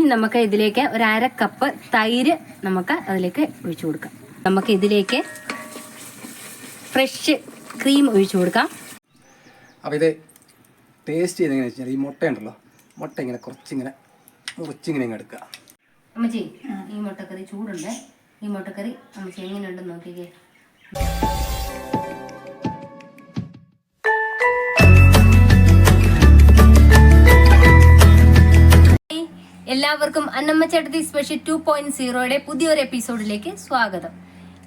ഇനി നമുക്ക് ഇതിലേക്ക് ഒരു അര കപ്പ് തൈര് നമുക്ക് അതിലേക്ക് ഒഴിച്ചു കൊടുക്കാം. നമുക്ക് ഇതിലേക്ക് ഫ്രഷ് ക്രീം ഒഴിച്ചു കൊടുക്കാം. അപ്പോൾ ഇത് ടേസ്റ്റ് ചെയ്തെങ്ങനെ വെച്ചാൽ ഈ മുട്ട ഉണ്ടല്ലോ മുട്ട ഇങ്ങനെ കുറച്ചിങ്ങനെ മുറിച്ചിങ്ങനെ ഇങ്ങനെ എടുക്കുക. അമ്മച്ചി ഈ മുട്ടക്കറി ചൂടുണ്ട്. ഈ മുട്ടക്കറി അമ്മച്ചി എങ്ങനെയുണ്ടെന്ന് നോക്കിക്കേ. എല്ലാവർക്കും അന്നമ്മ ചേട്ടത്തി സ്പെഷ്യൽ ടു പോയിന്റ് സീറോയുടെ പുതിയൊരു എപ്പിസോഡിലേക്ക് സ്വാഗതം.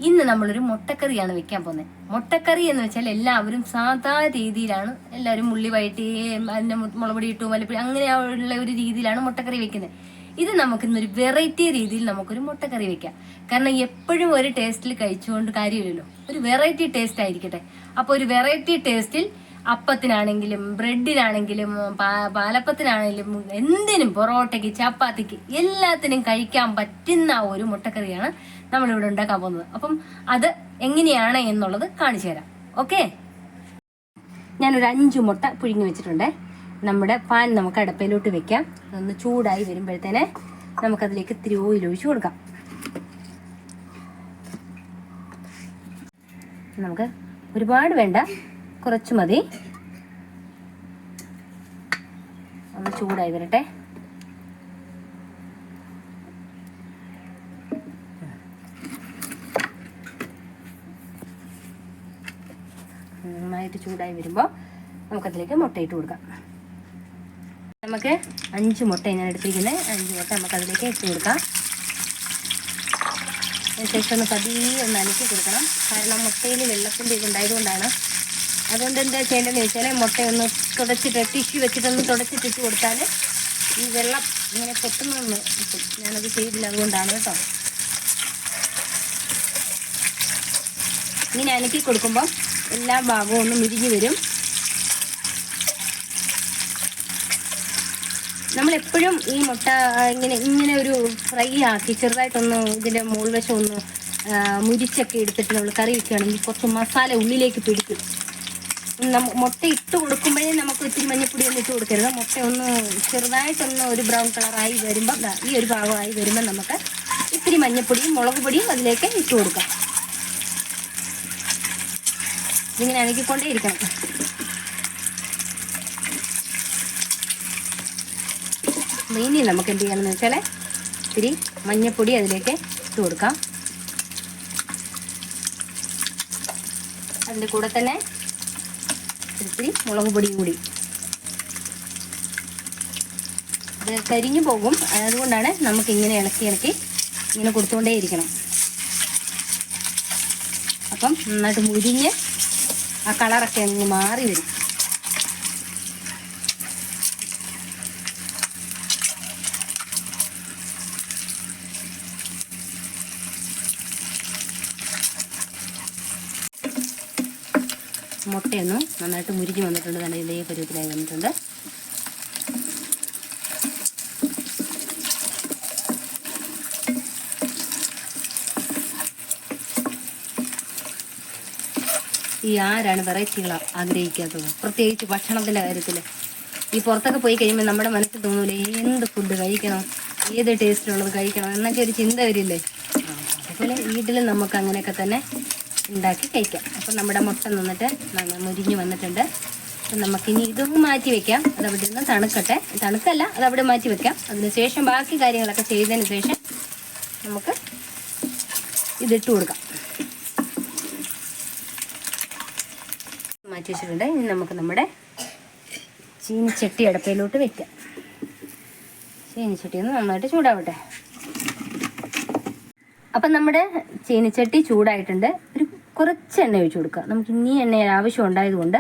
ഇന്ന് നമ്മളൊരു മുട്ടക്കറിയാണ് വെക്കാൻ പോകുന്നത്. മുട്ടക്കറി എന്ന് വെച്ചാൽ എല്ലാവരും സാധാ രീതിയിലാണ് എല്ലാവരും ഉള്ളി വഴറ്റി അതിന്റെ മുളപൊടി ഇട്ടു മലപ്പൊടി അങ്ങനെയുള്ള ഒരു രീതിയിലാണ് മുട്ടക്കറി വെക്കുന്നത്. ഇത് നമുക്ക് ഇന്നൊരു വെറൈറ്റി രീതിയിൽ നമുക്കൊരു മുട്ടക്കറി വെക്കാം. കാരണം എപ്പോഴും ഒരു ടേസ്റ്റിൽ കഴിച്ചുകൊണ്ട് കാര്യമില്ലല്ലോ. ഒരു വെറൈറ്റി ടേസ്റ്റ് ആയിരിക്കട്ടെ. അപ്പോൾ ഒരു വെറൈറ്റി ടേസ്റ്റിൽ അപ്പത്തിനാണെങ്കിലും ബ്രെഡിനാണെങ്കിലും പാലപ്പത്തിനാണെങ്കിലും എന്തിനും പൊറോട്ടയ്ക്ക് ചപ്പാത്തിക്ക് എല്ലാത്തിനും കഴിക്കാൻ പറ്റുന്ന ഒരു മുട്ടക്കറിയാണ് നമ്മളിവിടെ ഉണ്ടാക്കാൻ പോകുന്നത്. അപ്പം അത് എങ്ങനെയാണ് എന്നുള്ളത് കാണിച്ചു തരാം. ഓക്കെ? ഞാനൊരു അഞ്ച് മുട്ട പുഴുങ്ങി വെച്ചിട്ടുണ്ട്. നമ്മുടെ പാൻ നമുക്ക് അടുപ്പയിലോട്ട് വെക്കാം. ഒന്ന് ചൂടായി വരുമ്പോഴത്തേനെ നമുക്കതിലേക്ക് ഇത്തിരി ഓയിൽ ഒഴിച്ചു കൊടുക്കാം. നമുക്ക് ഒരുപാട് വേണ്ട കുറച്ച് മതി. ഒന്ന് ചൂടായി വരട്ടെ. നന്നായിട്ട് ചൂടായി വരുമ്പോൾ നമുക്കതിലേക്ക് മുട്ടയിട്ട് കൊടുക്കാം. നമുക്ക് അഞ്ച് മുട്ട ഞാൻ എടുത്തിരിക്കുന്നത് അഞ്ച് മുട്ട നമുക്ക് അതിലേക്ക് ഇട്ട് കൊടുക്കാം. അതിനുശേഷം ഒന്ന് പതിയെ ഒന്ന് അനക്കി കൊടുക്കണം. കാരണം മുട്ടയിൽ വെള്ളത്തിന്റെ ഇത് ഉണ്ടായതുകൊണ്ടാണ് അതുകൊണ്ട് എന്താ ചെയ്യേണ്ടതെന്ന് വെച്ചാൽ മുട്ട ഒന്ന് തുടച്ചിട്ട് ടിഷ്യൂ വെച്ചിട്ടൊന്ന് തുടച്ചിട്ടിട്ട് കൊടുത്താൽ ഈ വെള്ളം ഇങ്ങനെ പൊട്ടുന്നൊന്ന് കിട്ടും. ഞാനത് ചെയ്തില്ല അതുകൊണ്ടാണ് കേട്ടോ. ഇങ്ങനെ അനക്കി കൊടുക്കുമ്പം എല്ലാ ഭാഗവും ഒന്ന് മുരിഞ്ഞു വരും. നമ്മളെപ്പോഴും ഈ മുട്ട ഇങ്ങനെ ഇങ്ങനെ ഒരു ഫ്രൈ ആക്കി ചെറുതായിട്ടൊന്ന് ഇതിന്റെ മുകൾ വശം ഒന്ന് മുരിച്ചൊക്കെ എടുത്തിട്ട് നമ്മൾ കറി വയ്ക്കുകയാണെങ്കിൽ കുറച്ച് മസാല ഉള്ളിലേക്ക് പിടിക്കും. മുട്ട ഇട്ട് കൊടുക്കുമ്പോഴേ നമുക്ക് ഇത്തിരി മഞ്ഞപ്പൊടി ഒന്നും ഇട്ട് കൊടുക്കരുത്. മുട്ട ഒന്ന് ചെറുതായിട്ടൊന്ന് ഒരു ബ്രൗൺ കളറായി വരുമ്പോൾ ഈ ഒരു ഭാഗമായി വരുമ്പോൾ നമുക്ക് ഇത്തിരി മഞ്ഞപ്പൊടിയും മുളക് പൊടിയും അതിലേക്ക് ഇട്ട് കൊടുക്കാം. ഇങ്ങനെ അനക്കിക്കൊണ്ടേ ഇരിക്കണം. ഇനി നമുക്ക് എന്ത് ചെയ്യണമെന്ന് വെച്ചാൽ ഇത്തിരി മഞ്ഞപ്പൊടി അതിലേക്ക് ഇട്ട് കൊടുക്കാം. അതിന്റെ കൂടെ തന്നെ ഇത്തിരി മുളക് പൊടിയും കൂടി. ഇത് കരിഞ്ഞു പോകും. അതുകൊണ്ടാണ് നമുക്ക് ഇങ്ങനെ ഇളക്കി ഇളക്കി ഇങ്ങനെ കൊടുത്തുകൊണ്ടേ ഇരിക്കണം. അപ്പം നന്നായിട്ട് മുരിഞ്ഞ് ആ കളറൊക്കെ അങ്ങ് മാറി വരും മുട്ടയൊന്നും നന്നായിട്ട് മുരിഞ്ഞ് വന്നിട്ടുണ്ട്. നല്ല ഇതേ പരുവത്തിലായി വന്നിട്ടുണ്ട്. ഈ ആരാണ് വെറൈറ്റികൾ ആഗ്രഹിക്കാത്തത്? പ്രത്യേകിച്ച് ഭക്ഷണത്തിന്റെ കാര്യത്തിൽ. ഈ പുറത്തൊക്കെ പോയി കഴിയുമ്പോൾ നമ്മുടെ മനസ്സിൽ തോന്നൂലേ എന്ത് ഫുഡ് കഴിക്കണം ഏത് ടേസ്റ്റിലുള്ളത് കഴിക്കണം എന്നൊക്കെ ഒരു ചിന്ത വരില്ലേ? അതുപോലെ വീട്ടിൽ നമുക്ക് അങ്ങനെയൊക്കെ തന്നെ ഉണ്ടാക്കി കഴിക്കാം. അപ്പം നമ്മുടെ മുട്ട നിന്നിട്ട് നന്ന- മുരിഞ്ഞ് വന്നിട്ടുണ്ട്. അപ്പം നമുക്കിനി ഇതും മാറ്റി വെക്കാം. അത് അവിടെ നിന്ന് തണുക്കട്ടെ. തണുക്കല്ല അത് അവിടെ മാറ്റി വെക്കാം. അതിനുശേഷം ബാക്കി കാര്യങ്ങളൊക്കെ ചെയ്തതിന് ശേഷം നമുക്ക് ഇതിട്ട് കൊടുക്കാം. മാറ്റി വെച്ചിട്ടുണ്ട്. ഇനി നമുക്ക് നമ്മുടെ ചീനിച്ചട്ടി അടുപ്പയിലോട്ട് വെക്കാം. ചീനിച്ചട്ടി ഒന്ന് നന്നായിട്ട് ചൂടാവട്ടെ. അപ്പം നമ്മുടെ ചീനിച്ചട്ടി ചൂടായിട്ടുണ്ട്. കുറച്ച് എണ്ണ ഒഴിച്ചു കൊടുക്കുക. നമുക്ക് ഇനി എണ്ണ ആവശ്യം ഉണ്ടായതുകൊണ്ട്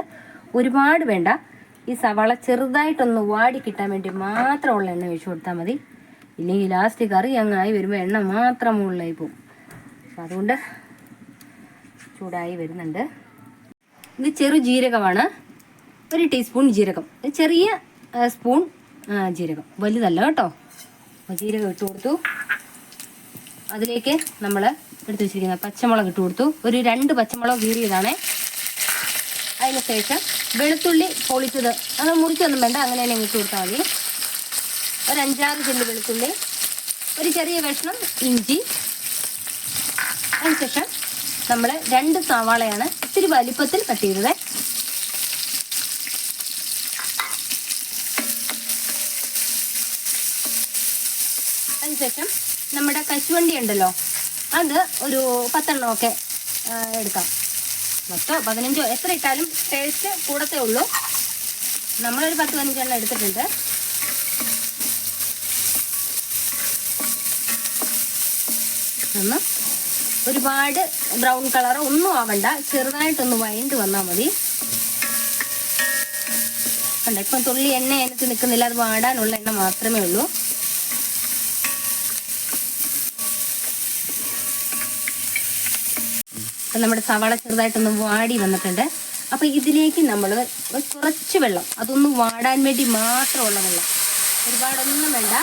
ഒരുപാട് വേണ്ട. ഈ സവാള ചെറുതായിട്ടൊന്ന് വാടി കിട്ടാൻ വേണ്ടി മാത്രമുള്ള എണ്ണ ഒഴിച്ചു കൊടുത്താൽ മതി. ഇല്ലെങ്കിൽ ലാസ്റ്റ് കറി അങ്ങായി വരുമ്പോൾ എണ്ണ മാത്രം മുകളിലായി പോകും. അപ്പം അതുകൊണ്ട് ചൂടായി വരുന്നുണ്ട്. ഇത് ചെറു ജീരകമാണ്. ഒരു ടീസ്പൂൺ ജീരകം. ചെറിയ സ്പൂൺ ജീരകം. വലുതല്ല കേട്ടോ. ജീരകം ഇട്ട് കൊടുത്തു. അതിലേക്ക് നമ്മൾ എടുത്ത് വെച്ചിരിക്കുന്നത് പച്ചമുളക് ഇട്ട് കൊടുത്തു. ഒരു രണ്ട് പച്ചമുളക് കീറിയതാണേ. അതിന് ശേഷം വെളുത്തുള്ളി പൊളിച്ചത്. അത് മുറിച്ചൊന്നും വേണ്ട അങ്ങനെ തന്നെ ഇട്ട് കൊടുത്താൽ മതി. ഒരു അഞ്ചാറ് ചെല്ലി വെളുത്തുള്ളി ഒരു ചെറിയ കഷ്ണം ഇഞ്ചി. അതിനുശേഷം നമ്മൾ രണ്ട് സവാളയാണ് ഇത്തിരി വലിപ്പത്തിൽ കട്ട് ചെയ്തത്. അതിനുശേഷം നമ്മുടെ കശുവണ്ടി ഉണ്ടല്ലോ അത് ഒരു പത്തെണ്ണമൊക്കെ എടുക്കാം. മൊത്തം പതിനഞ്ചോ എത്ര ഇട്ടാലും ടേസ്റ്റ് കൂടത്തേ ഉള്ളൂ. നമ്മളൊരു പത്ത് പതിനഞ്ചെണ്ണം എടുത്തിട്ടുണ്ട്. ഒന്ന്. ഒരുപാട് ബ്രൗൺ കളർ ഒന്നും ആവണ്ട. ചെറുതായിട്ടൊന്ന് വൈൻഡ് വന്നാൽ മതി. കണ്ട ഇപ്പം തുള്ളി എണ്ണ എനിക്ക് നിൽക്കുന്നില്ല. അത് വാടാനുള്ള എണ്ണ മാത്രമേ ഉള്ളൂ. അപ്പം നമ്മുടെ സവാള ചെറുതായിട്ടൊന്ന് വാടി വന്നിട്ടുണ്ട്. അപ്പം ഇതിലേക്ക് നമ്മൾ കുറച്ച് വെള്ളം അതൊന്ന് വാടാൻ വേണ്ടി മാത്രമുള്ള വെള്ളം. ഒരുപാടൊന്നും വേണ്ട.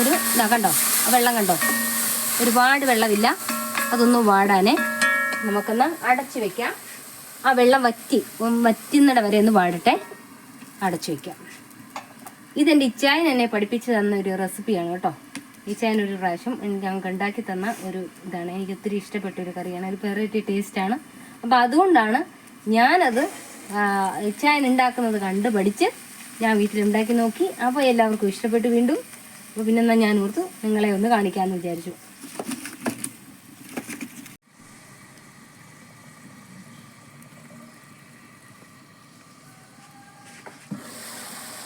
ഒരു ഇതാ കണ്ടോ? വെള്ളം കണ്ടോ? ഒരുപാട് വെള്ളമില്ല. അതൊന്ന് വാടാനേ നമുക്കൊന്ന് അടച്ചു വെക്കാം. ആ വെള്ളം വറ്റി വറ്റുന്നിട വരെ ഒന്ന് വാടട്ടെ. അടച്ചു വെക്കാം. ഇതെന്റെ ഇച്ചായൻ എന്നെ പഠിപ്പിച്ചു തന്ന ഒരു റെസിപ്പിയാണ് കേട്ടോ. ഇച്ചായൻ ഒരു പ്രാവശ്യം ഞങ്ങൾക്ക് ഉണ്ടാക്കി തന്ന ഒരു ഇതാണ്. എനിക്ക് ഒത്തിരി ഇഷ്ടപ്പെട്ട ഒരു കറിയാണ്. ഒരു വെറൈറ്റി ടേസ്റ്റാണ് അപ്പം അതുകൊണ്ടാണ് ഞാനത് ചായൻ ഉണ്ടാക്കുന്നത് കണ്ട് പഠിച്ച് ഞാൻ വീട്ടിൽ ഉണ്ടാക്കി നോക്കി. അപ്പോൾ എല്ലാവർക്കും ഇഷ്ടപ്പെട്ടു വീണ്ടും. അപ്പോൾ പിന്നെ എന്നാൽ ഞാൻ ഓർത്തു നിങ്ങളെ ഒന്ന് കാണിക്കാമെന്ന് വിചാരിച്ചു.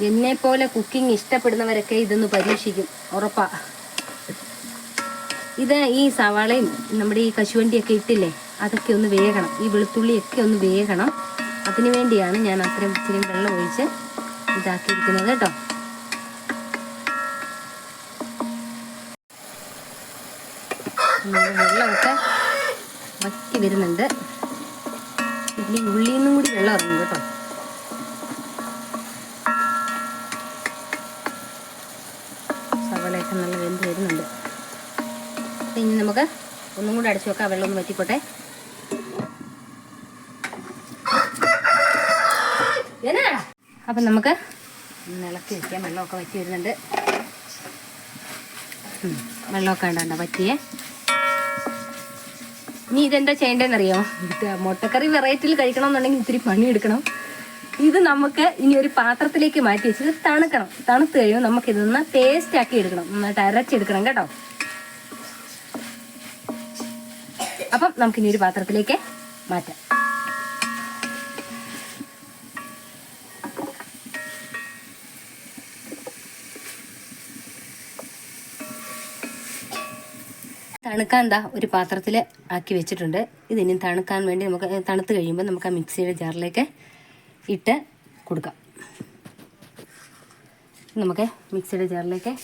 എന്നെ പോലെ കുക്കിംഗ് ഇഷ്ടപ്പെടുന്നവരൊക്കെ ഇതൊന്ന് പരീക്ഷിക്കും. ഉറപ്പാ. ഇത് ഈ സവാളയും നമ്മുടെ ഈ കശുവണ്ടിയൊക്കെ ഇട്ടില്ലേ അതൊക്കെ ഒന്ന് വേകണം. ഈ വെളുത്തുള്ളിയൊക്കെ ഒന്ന് വേകണം. അതിനു വേണ്ടിയാണ് ഞാൻ അത്രയും ഇച്ചിരി വെള്ളം ഒഴിച്ച് ഇതാക്കിയിരിക്കുന്നത് കേട്ടോ. വെള്ളമൊക്കെ വറ്റി വരുന്നുണ്ട്. ഇതിൽ ഉള്ളിന്നും കൂടി വെള്ളം ഇറങ്ങും കേട്ടോ. കൂടെ അടച്ചു വെക്കാം വെള്ളം ഒന്ന് വറ്റിക്കോട്ടെ അപ്പം നമുക്ക് ഇളക്കി വെക്കാം വെള്ളമൊക്കെ വറ്റി വരുന്നുണ്ട്. വെള്ളമൊക്കെ ഉണ്ടോ വറ്റിയേ? ഇനി ഇതെന്താ ചെയ്യേണ്ടതെന്നറിയോ? ഇത് മുട്ടക്കറി വെറൈറ്റിയിൽ കഴിക്കണമെന്നുണ്ടെങ്കിൽ ഇത്തിരി പണി എടുക്കണം ഇത് നമുക്ക് ഇനി ഒരു പാത്രത്തിലേക്ക് മാറ്റി വെച്ച് ഇത് തണുക്കണം. തണുത്ത് കഴിയുമ്പോൾ നമുക്ക് ഇതൊന്ന് പേസ്റ്റ് ആക്കി എടുക്കണം. നന്നായിട്ട് അരച്ചെടുക്കണം കേട്ടോ. അപ്പം നമുക്കിനി ഒരു പാത്രത്തിലേക്ക് മാറ്റാം. തണുക്കാൻ എന്താ ഒരു പാത്രത്തിൽ ആക്കി വെച്ചിട്ടുണ്ട്. ഇതിനി തണുക്കാൻ വേണ്ടി നമുക്ക് തണുത്ത് കഴിയുമ്പോൾ നമുക്ക് ആ മിക്സിയുടെ ജാറിലേക്ക് ഇട്ട് കൊടുക്കാം. നമുക്ക് മിക്സിയുടെ ജാറിലേക്ക്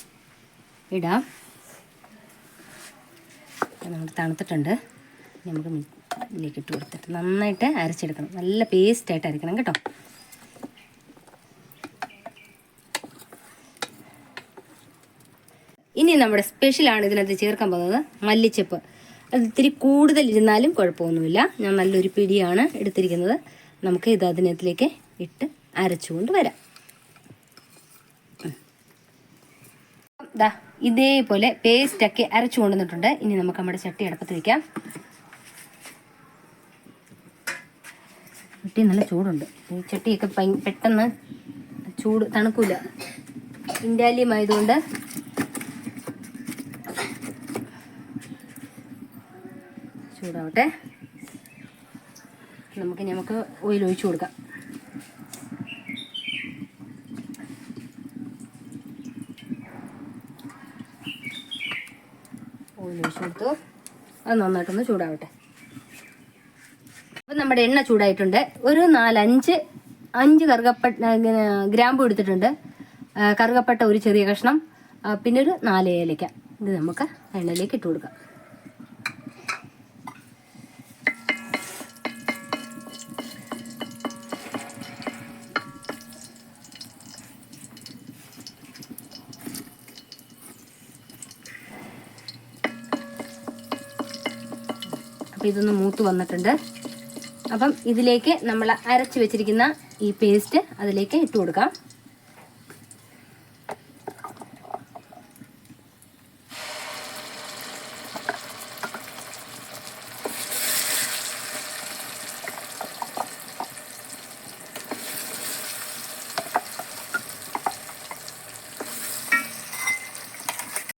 ഇടാം. നമ്മൾ തണുത്തിട്ടുണ്ട്. നമുക്ക് ഇതിലേക്ക് ഇട്ട് കൊടുത്തിട്ട് നന്നായിട്ട് അരച്ചെടുക്കണം. നല്ല പേസ്റ്റ് ആയിട്ട് അരക്കണം കേട്ടോ. ഇനി നമ്മുടെ സ്പെഷ്യലാണ് ഇതിനകത്ത് ചേർക്കാൻ പോകുന്നത് മല്ലിച്ചപ്പ്. അത് ഇത്തിരി കൂടുതൽ ഇരുന്നാലും കുഴപ്പമൊന്നുമില്ല. ഞാൻ നല്ലൊരു പിടിയാണ് എടുത്തിരിക്കുന്നത്. നമുക്ക് ഇത് അതിനകത്തിലേക്ക് ഇട്ട് അരച്ചുകൊണ്ട് വരാം. ദാ ഇതേപോലെ പേസ്റ്റൊക്കെ അരച്ചു കൊണ്ടുവന്നിട്ടുണ്ട് ഇനി നമുക്ക് നമ്മുടെ ചട്ടി അടുപ്പത്ത് വയ്ക്കാം ചട്ടി നല്ല ചൂടുണ്ട്. ഈ ചട്ടിയൊക്കെ പെട്ടെന്ന് ചൂട് തണുക്കൂല. ഇൻഡാലിയം ആയതുകൊണ്ട് ചൂടാവട്ടെ. നമുക്ക് നമുക്ക് ഓയിൽ ഒഴിച്ചു കൊടുക്കാം. ഓയിൽ ഒഴിച്ചു കൊടുത്തു. അത് നന്നായിട്ടൊന്ന് ചൂടാവട്ടെ. നമ്മുടെ എണ്ണ ചൂടായിട്ടുണ്ട്. ഒരു നാലഞ്ച് അഞ്ച് കറുകപ്പട്ട ഗ്രാമ്പു എടുത്തിട്ടുണ്ട്. കറുകപ്പട്ട ഒരു ചെറിയ കഷ്ണം. പിന്നെ ഒരു നാല് ഏലയ്ക്ക ഇത് നമുക്ക് എണ്ണയിലേക്ക് ഇട്ട് കൊടുക്കാം. അപ്പം ഇതൊന്ന് മൂത്ത് വന്നിട്ടുണ്ട്. അപ്പം ഇതിലേക്ക് നമ്മൾ അരച്ച് വെച്ചിരിക്കുന്ന ഈ പേസ്റ്റ് അതിലേക്ക് ഇട്ട് കൊടുക്കാം.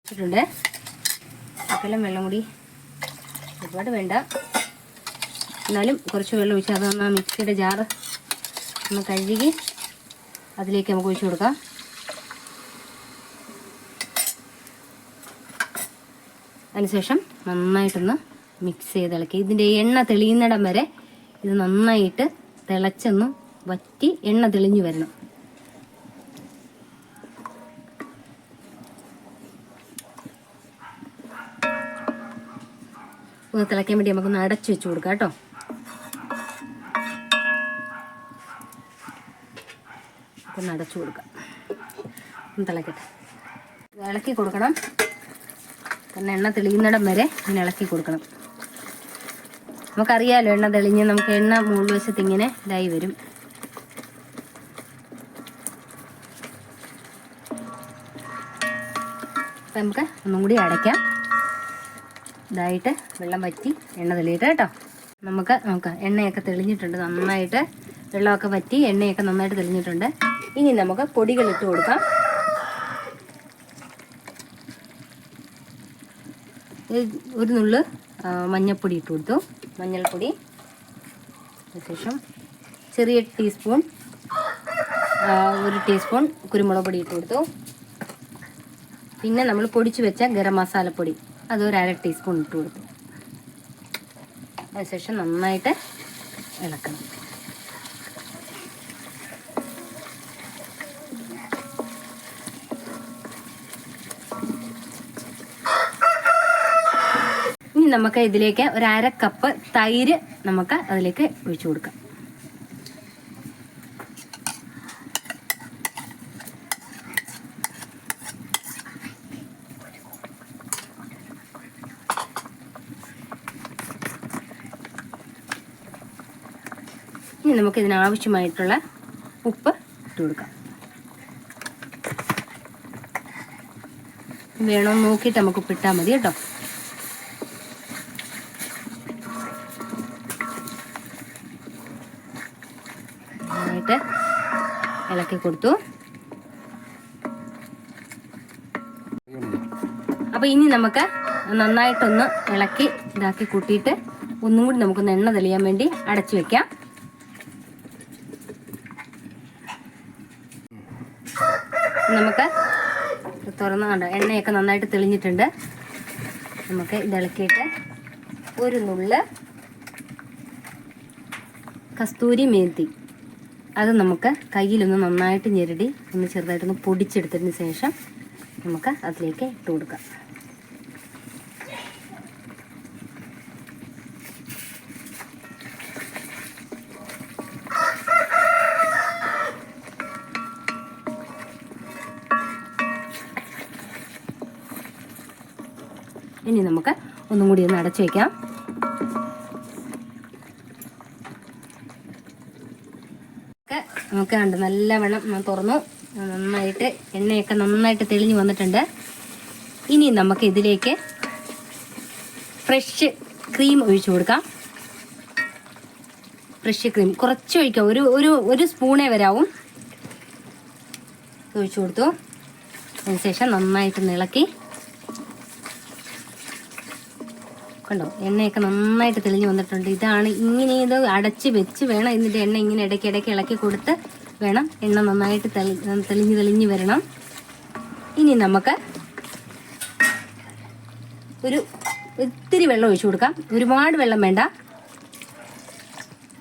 ഇട്ടിട്ടുണ്ട് അപ്പം വെള്ളം കൂടി ഒരുപാട് വേണ്ട. എന്നാലും കുറച്ച് വെള്ളം ഒഴിച്ച് ആ മിക്സിയുടെ ജാറ് ഒന്ന് കഴുകി അതിലേക്ക് നമുക്ക് ഒഴിച്ചു കൊടുക്കാം. അതിനുശേഷം നന്നായിട്ടൊന്ന് മിക്സ് ചെയ്ത് ഇളക്കി. ഇതിന്റെ എണ്ണ തെളിയുന്നിടം വരെ ഇത് നന്നായിട്ട് തിളച്ചൊന്ന് വറ്റി എണ്ണ തെളിഞ്ഞു വരണം. ഒന്ന് തിളയ്ക്കാൻ വേണ്ടി നമുക്കൊന്ന് അടച്ചു വെച്ച് കൊടുക്കാം കേട്ടോ. ഒന്ന് അടച്ചു കൊടുക്കാം. ഒന്ന് തിളക്കട്ടെ. ഇളക്കി കൊടുക്കണം. പിന്നെ എണ്ണ തെളിയുന്നിടം വരെ ഇങ്ങനെ ഇളക്കി കൊടുക്കണം. നമുക്കറിയാലോ എണ്ണ തെളിഞ്ഞ് നമുക്ക് എണ്ണ മുകളിൽ വശത്ത് ഇങ്ങനെ ഇതായി വരും. അപ്പം നമുക്ക് ഒന്നും കൂടി അടയ്ക്കാം. ഇതായിട്ട് വെള്ളം വറ്റി എണ്ണ തെളിയിട്ട് കേട്ടോ. നമുക്ക് നോക്കാം. എണ്ണയൊക്കെ തെളിഞ്ഞിട്ടുണ്ട്. നന്നായിട്ട് വെള്ളമൊക്കെ വറ്റി എണ്ണയൊക്കെ നന്നായിട്ട് തെളിഞ്ഞിട്ടുണ്ട്. ഇനി നമുക്ക് പൊടികൾ ഇട്ട് കൊടുക്കാം. ഒരു നുള്ള് മഞ്ഞൾപ്പൊടി ഇട്ട് കൊടുത്തു. മഞ്ഞൾപ്പൊടി അതിനുശേഷം ചെറിയ ടീസ്പൂൺ ഒരു ടീസ്പൂൺ കുരുമുളക് പൊടി ഇട്ട് കൊടുത്തു. പിന്നെ നമ്മൾ പൊടിച്ചു വെച്ച ഗരം മസാലപ്പൊടി അത് ഒരു അര ടീസ്പൂൺ ഇട്ട് കൊടുത്തു. അതിനുശേഷം നന്നായിട്ട് ഇളക്കണം. നമുക്ക് ഇതിലേക്ക് ഒരു അര കപ്പ് തൈര് നമുക്ക് അതിലേക്ക് ഒഴിച്ചു കൊടുക്കാം. ഇനി നമുക്ക് ഇതിനാവശ്യമായിട്ടുള്ള ഉപ്പ് ഇട്ട് കൊടുക്കാം. വേണമെന്ന് നോക്കിയിട്ട് നമുക്ക് ഉപ്പിട്ടാൽ മതി കേട്ടോ. നന്നായിട്ട് ഇളക്കി കൊടുത്തു. അപ്പോൾ ഇനി നമുക്ക് നന്നായിട്ടൊന്ന് ഇളക്കി ഇതാക്കി കൂട്ടിയിട്ട് ഒന്നും കൂടി നമുക്കൊന്ന് എണ്ണ തെളിയാൻ വേണ്ടി അടച്ചു വെക്കാം. നമുക്ക് തുറന്ന് കണ്ടോ എണ്ണയൊക്കെ നന്നായിട്ട് തെളിഞ്ഞിട്ടുണ്ട്. നമുക്ക് ഇത് ഇളക്കിയിട്ട് ഒരു നുള്ള് കസ്തൂരി മേത്തി. അത് നമുക്ക് കയ്യിലൊന്ന് നന്നായിട്ട് ഞെരടി ഒന്ന് ചെറുതായിട്ടൊന്ന് പൊടിച്ചെടുത്തതിന് ശേഷം നമുക്ക് അതിലേക്ക് ഇട്ട് കൊടുക്കാം. ഇനി നമുക്ക് ഒന്നും കൂടി ഒന്ന് അടച്ചു വയ്ക്കാം കണ്ട് നല്ല വെള്ളം തുറന്നു. നന്നായിട്ട് എണ്ണയൊക്കെ നന്നായിട്ട് തെളിഞ്ഞു വന്നിട്ടുണ്ട്. ഇനി നമുക്ക് ഇതിലേക്ക് ഫ്രഷ് ക്രീം ഒഴിച്ചു കൊടുക്കാം. Fresh cream. കുറച്ച് ഒഴിക്കാം. ഒരു ഒരു ഒരു സ്പൂണേ വരാവും. ഒഴിച്ചു കൊടുത്തു. അതിനുശേഷം നന്നായിട്ട് ഇളക്കി കണ്ടോ? എണ്ണയൊക്കെ നന്നായിട്ട് തെളിഞ്ഞു വന്നിട്ടുണ്ട്. ഇതാണ് ഇങ്ങനെ ഇത് അടച്ച് വെച്ച് വേണം ഇതിന്റെ എണ്ണ ഇങ്ങനെ ഇടയ്ക്ക് ഇടയ്ക്ക് ഇളക്കി കൊടുത്ത് വേണം. എണ്ണ നന്നായിട്ട് തെളി തെളിഞ്ഞ് തെളിഞ്ഞ് വരണം. ഇനി നമുക്ക് ഒരു ഇത്തിരി വെള്ളം ഒഴിച്ചു കൊടുക്കാം. ഒരുപാട് വെള്ളം വേണ്ട.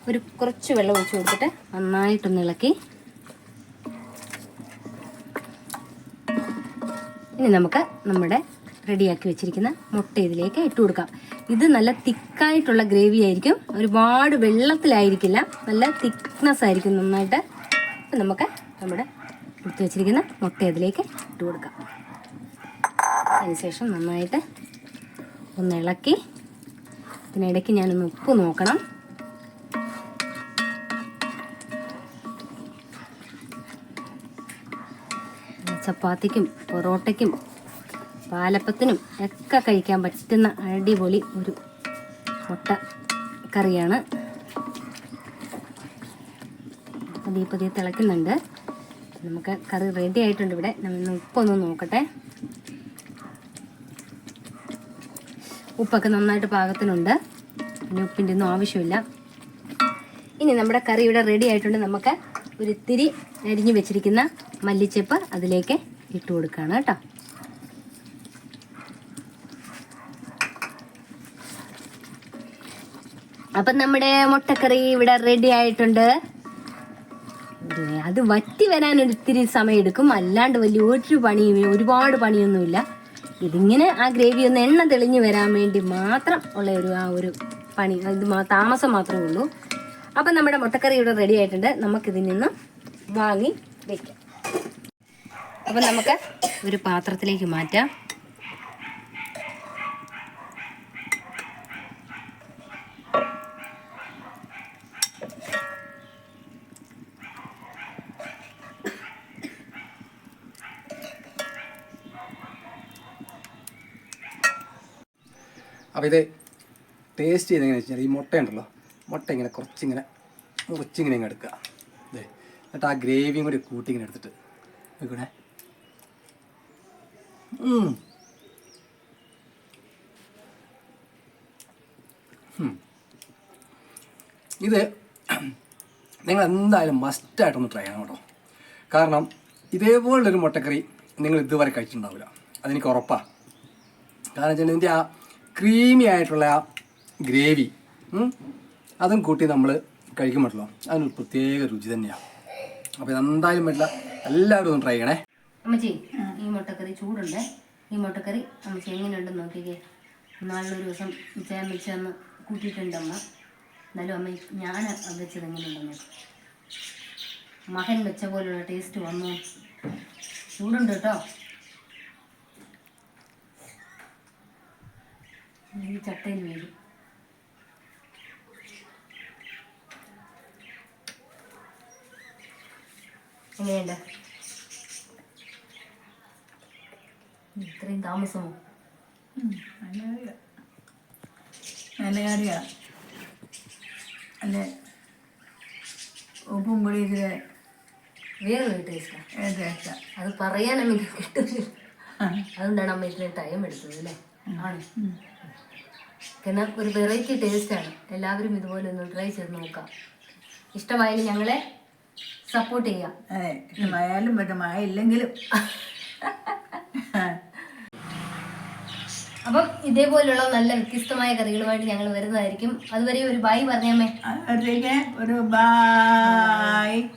ഒരു കുറച്ച് വെള്ളം ഒഴിച്ചു കൊടുത്തിട്ട് നന്നായിട്ടൊന്ന് ഇളക്കി. ഇനി നമുക്ക് നമ്മുടെ റെഡിയാക്കി വെച്ചിരിക്കുന്ന മുട്ട ഇതിലേക്ക് ഇട്ട് കൊടുക്കാം. ഇത് നല്ല തിക്കായിട്ടുള്ള ഗ്രേവി ആയിരിക്കും. ഒരുപാട് വെള്ളത്തിലായിരിക്കില്ല. നല്ല തിക്നെസ് ആയിരിക്കും നന്നായിട്ട്. നമുക്ക് നമ്മുടെ എടുത്തു വെച്ചിരിക്കുന്ന മുട്ട ഇതിലേക്ക് ഇട്ട് കൊടുക്കാം. അതിനുശേഷം നന്നായിട്ട് ഒന്ന് ഇളക്കി ഇതിനിടയ്ക്ക് ഞാനൊന്ന് ഉപ്പ് നോക്കണം. ചപ്പാത്തിക്കും പൊറോട്ടയ്ക്കും പാലപ്പത്തിനും ഒക്കെ കഴിക്കാൻ പറ്റുന്ന അടിപൊളി ഒരു മുട്ട കറിയാണ്. പതിയെ പതിയെ തിളയ്ക്കുന്നുണ്ട്. നമുക്ക് കറി റെഡി ആയിട്ടുണ്ട് ഇവിടെ. നമ്മൾ ഉപ്പൊന്ന് നോക്കട്ടെ. ഉപ്പൊക്കെ നന്നായിട്ട് പാകത്തിനുണ്ട്. പിന്നെ ഉപ്പിന്റെ ഒന്നും ആവശ്യമില്ല. ഇനി നമ്മുടെ കറി ഇവിടെ റെഡി ആയിട്ടുണ്ട്. നമുക്ക് ഒരു ഇത്തിരി അരിഞ്ഞു വെച്ചിരിക്കുന്ന മല്ലിച്ചപ്പ് അതിലേക്ക് ഇട്ട് കൊടുക്കുകയാണ് കേട്ടോ. അപ്പം നമ്മുടെ മുട്ടക്കറി ഇവിടെ റെഡി ആയിട്ടുണ്ട്. അത് വറ്റി വരാൻ ഒത്തിരി ഇത്തിരി സമയം എടുക്കും. അല്ലാണ്ട് വലിയ ഒരു പണിയും ഒരുപാട് പണിയൊന്നുമില്ല. ഇതിങ്ങനെ ആ ഗ്രേവി ഒന്ന് എണ്ണ തെളിഞ്ഞു വരാൻ വേണ്ടി മാത്രം ഉള്ള ഒരു ആ ഒരു പണി. ഇത് താമസം മാത്രമേ ഉള്ളൂ. അപ്പം നമ്മുടെ മുട്ടക്കറി ഇവിടെ റെഡി ആയിട്ടുണ്ട്. നമുക്കിതിൽ നിന്ന് വാങ്ങി വെക്കാം. അപ്പം നമുക്ക് ഒരു പാത്രത്തിലേക്ക് മാറ്റാം. അപ്പോൾ ഇത് ടേസ്റ്റ് ചെയ്ത് എങ്ങനെയാണെന്ന് വെച്ചാൽ ഈ മുട്ട ഉണ്ടല്ലോ മുട്ട ഇങ്ങനെ കുറച്ചിങ്ങനെ മുറിച്ചിങ്ങനെ ഇങ്ങനെ എടുക്കുക. അതെ എന്നിട്ട് ആ ഗ്രേവിയും കൂടി കൂട്ടി ഇങ്ങനെ എടുത്തിട്ട്. ഉം. ഇത് നിങ്ങൾ എന്തായാലും മസ്റ്റായിട്ടൊന്ന് ട്രൈ ചെയ്യണം കേട്ടോ. കാരണം ഇതേപോലുള്ളൊരു മുട്ടക്കറി നിങ്ങൾ ഇതുവരെ കഴിച്ചിട്ടുണ്ടാവില്ല. അതെനിക്ക് ഉറപ്പാണ് കാരണം വെച്ചാൽ ഇതിന്റെ ആ ക്രീമി ആയിട്ടുള്ള ഗ്രേവി. അതും കൂട്ടി നമ്മൾ കഴിക്കുമ്പോഴല്ലോ അതിനൊരു പ്രത്യേക രുചി തന്നെയാണ് അപ്പോൾ ഇതെന്തായാലും പറ്റില്ല. എല്ലാവരും ഒന്ന് ട്രൈ ചെയ്യണേ. അമ്മച്ചി ഈ മുട്ടക്കറി ചൂടുണ്ട്. ഈ മുട്ടക്കറി അമ്മച്ചി എങ്ങനെയുണ്ടെന്ന് നോക്കിക്കേ. നാളൊരു ദിവസം ചേം വെച്ചന്ന് കൂട്ടിയിട്ടുണ്ട് അമ്മ. എന്നാലും അമ്മ ഞാൻ വെച്ചത് എങ്ങനെയുണ്ടെന്ന് മകൻ വെച്ച പോലുള്ള ടേസ്റ്റ് വന്നു. ചൂടുണ്ട് കേട്ടോ. ഈ ചട്ടയിൽ വീഴും എങ്ങനെയുണ്ട് ഇത്രയും താമസമോ? നല്ല കാര്യമാണ് അല്ല? ഉപ്പും പൊടി ഇതിൽ വേറൊരു ടേസ്റ്റാണ് ടേസ്റ്റാണ് അത് പറയാൻ എനിക്ക് കിട്ടുന്നില്ല. അതുകൊണ്ടാണ് അമ്മ ഇത്രയും ടൈം എടുത്തത് അല്ലേ? ആണ്. എന്നാൽ ഒരു വെറൈറ്റി ടേസ്റ്റാണ് എല്ലാവരും ഇതുപോലെ ഒന്ന് ട്രൈ ചെയ്ത് നോക്കാം. ഇഷ്ടമായാലും ഞങ്ങളെ സപ്പോർട്ട് ചെയ്യാം. അതെ ഇഷ്ടമായാലും പറ്റും ഇല്ലെങ്കിലും. അപ്പം ഇതേപോലുള്ള നല്ല വ്യത്യസ്തമായ കറികളുമായിട്ട് ഞങ്ങൾ വരുന്നതായിരിക്കും. അതുവരെ ഒരു ബായ് പറഞ്ഞാമേ ഒരു ബായ്